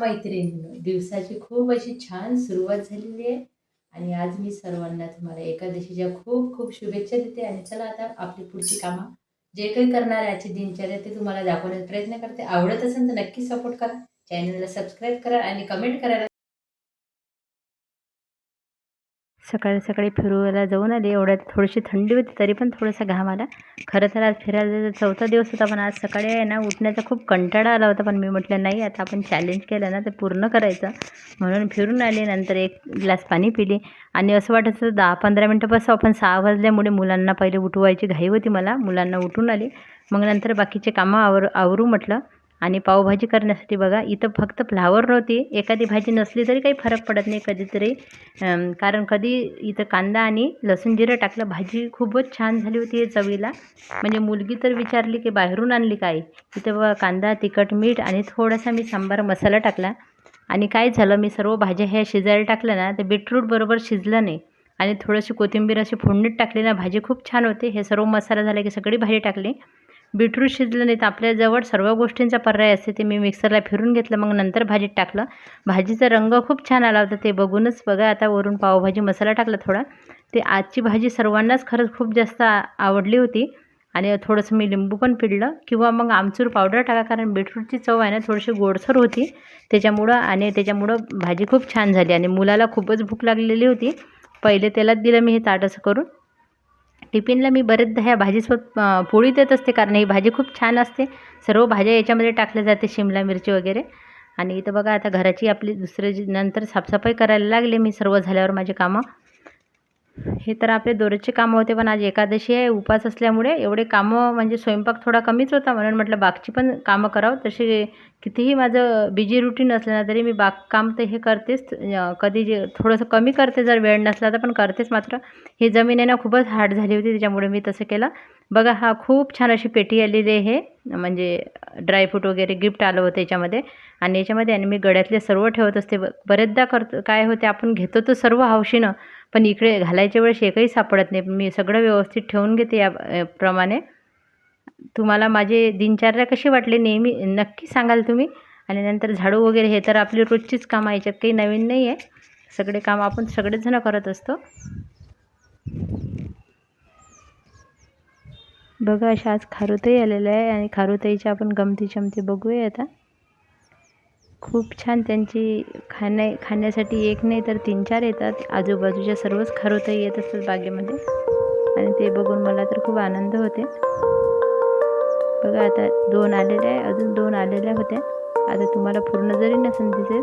मैत्रिणींनो. दिवसाची खूप अशी छान सुरुवात झालेली आहे. आणि आज मी सर्वांना तुम्हाला एकादशीच्या खूप खूप शुभेच्छा देते. आणि चला आता आपली पुढची कामं. जे काही करणार आहे आजची दिनचर्या ते तुम्हाला दाखवण्याचा प्रयत्न करते. आवडत असेल तर नक्की सपोर्ट करा. चॅनलला सबस्क्राईब करा आणि कमेंट करायला सकाळी सकाळी फिरायला जाऊन आले. एवढ्यात थोडीशी थंडी होती तरी पण थोडासा घाम आला. खरं तर आज फिरायला चौथा दिवस होता पण आज सकाळी आहे ना उठण्याचा खूप कंटाळा आला होता पण मी म्हटलं नाही आता आपण चॅलेंज केलं ना ते पूर्ण करायचं. म्हणून फिरून आले नंतर एक ग्लास पाणी पिले. आणि असं वाटत होतं दहा पंधरा मिनटं बसू आपण सहा वाजल्यामुळे मुलांना पहिले उठवायची घाई होती मला. मुलांना उठून आले. मग नंतर बाकीचे कामं आवर आवरू म्हटलं. आणि पावभाजी करण्यासाठी बघा इथं फक्त फ्लावर नव्हती. एखादी भाजी नसली तरी काही फरक पडत नाही कधीतरी. कारण कधी इथं कांदा आणि लसूण जिरं टाकलं भाजी खूपच छान झाली होती चवीला. म्हणजे मुलगी तर विचारली की बाहेरून आणली काय? इथं बघा कांदा तिखट मीठ आणि थोडासा मी सांबार मसाला टाकला. आणि काय झालं मी सर्व भाज्या ह्या शिजायला टाकलं ना तर बीटरूट बरोबर शिजलं नाही. आणि थोडीशी कोथिंबीर अशी फोडणीत टाकली ना भाजी खूप छान होते. हे सर्व मसाला झाला की सगळी भाजी टाकली. बीटरूट शिजलं नाही तर आपल्याजवळ सर्व गोष्टींचा पर्याय असते ते मी मिक्सरला फिरून घेतलं मग नंतर भाजीत टाकलं. भाजीचा रंग खूप छान आला होता ते बघूनच बघा आता वरून पावभाजी मसाला टाकला थोडा. ते आजची भाजी सर्वांनाच खरंच खूप जास्त आवडली होती आणि थोडंसं मी लिंबू पण पिळलं किंवा मग आमचूर पावडर टाका कारण बीटरूटची चव आहे ना थोडीशी गोडसर होती. त्याच्यामुळं आणि त्याच्यामुळं भाजी खूप छान झाली आणि मुलाला खूपच भूक लागलेली होती. पहिले तेलात दिलं मी हे ताट असं करून. टिफिनला मी बरेचदा ह्या भाजीसोबत पोळी देत असते कारण ही भाजी खूप छान असते. सर्व भाज्या याच्यामध्ये टाकल्या जाते शिमला मिरची वगैरे. आणि इथं बघा आता घराची आपली दुसरी जी- नंतर साफसफाई करायला लागले मी सर्व झाल्यावर माझे कामं. हे तर आपले दररोजचे कामं होते पण आज एकादशी आहे उपास असल्यामुळे एवढे कामं म्हणजे स्वयंपाक थोडा कमीच होता म्हणून म्हटलं बागची पण कामं करावं. तसे कितीही माझं बिजी रुटीन असलं ना तरी मी बागकाम तर हे करतेच. कधी जे थोडंसं कमी करते जर वेळ नसला तर पण करतेच मात्र. ही जमीन आहे ना खूपच हार्ड झाली होती त्याच्यामुळे मी तसं केलं. बघा हा खूप छान अशी पेटी आलेली आहे हे म्हणजे ड्रायफ्रूट वगैरे गिफ्ट आलं होतं याच्यामध्ये. आणि याच्यामध्ये आणि मी गळ्यातले सर्व ठेवत असते. ब- बरेचदा करतो काय होते आपण घेतो तर सर्व हौशीनं पण इकडे घालायच्या वेळेस एकही सापडत नाही. मी सगळं व्यवस्थित ठेवून घेते या प्रमाणे. तुम्हाला माझे दिनचर्या कशी वाटली नेहमी नक्की सांगाल तुम्ही. आणि नंतर झाडू वगैरे हे तर आपली रोजचीच कामं याच्यात काही नवीन नाही आहे. सगळे काम आपण सगळेच जण करत असतो. बघा अशा आज खारुताई आलेलं आहे आणि खारुताईच्या आपण गमती चमती बघूया आता. खूप छान त्यांची खाण्या खाण्यासाठी एक नाही तर तीन चार येतात. आजूबाजूच्या सर्वच खारुताई येत असतात बागेमध्ये. आणि ते बघून मला तर खूप आनंद होते बघा आता दोन आलेल्या आहे अजून दोन आलेल्या होत्या. आता तुम्हाला पूर्ण जरी नसेल दिसेल